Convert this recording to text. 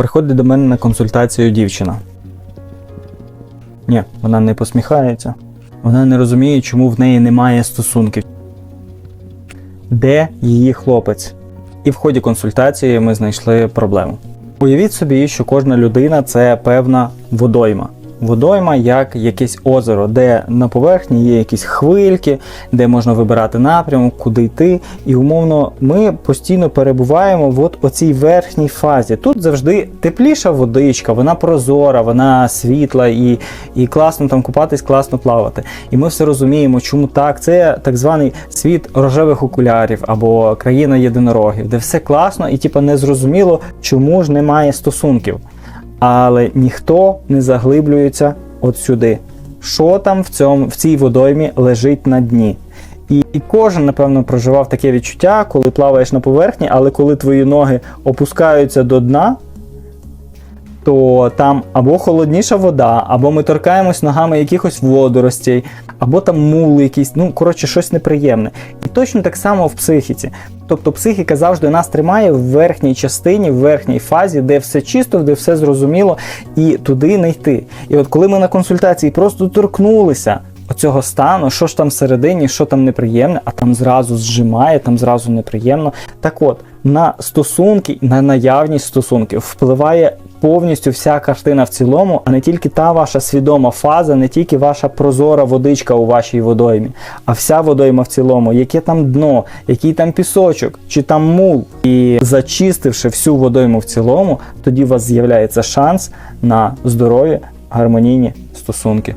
Приходить до мене на консультацію дівчина. Ні, вона не посміхається. Вона не розуміє, чому в неї немає стосунків. Де її хлопець? І в ході консультації ми знайшли проблему. Уявіть собі, що кожна людина це певна водойма. Водойма як якесь озеро, де на поверхні є якісь хвильки, де можна вибирати напрямок, куди йти. І умовно ми постійно перебуваємо в от оцій верхній фазі. Тут завжди тепліша водичка, вона прозора, вона світла і, і класно там купатись, класно плавати. І ми все розуміємо, чому так. Це так званий світ рожевих окулярів або країна єдинорогів, де все класно і типу, не зрозуміло, чому ж немає стосунків але ніхто не заглиблюється от сюди. Що там в цьому в цій водоймі лежить на дні? І, і кожен, напевно, проживав таке відчуття, коли плаваєш на поверхні, але коли твої ноги опускаються до дна, то там або холодніша вода, або ми торкаємось ногами якихось водоростей, або там мул якийсь, ну коротше, щось неприємне. І точно так само в психіці. Тобто психіка завжди нас тримає в верхній частині, в верхній фазі, де все чисто, де все зрозуміло, і туди не йти. І от коли ми на консультації просто торкнулися оцього стану, що ж там всередині, що там неприємне, а там зразу зжимає, там зразу неприємно. Так от, на стосунки, на наявність стосунків впливає повністю вся картина в цілому, а не тільки та ваша свідома фаза, не тільки ваша прозора водичка у вашій водоймі, а вся водойма в цілому, яке там дно, який там пісочок, чи там мул. І зачистивши всю водойму в цілому, тоді у вас з'являється шанс на здорові гармонійні стосунки.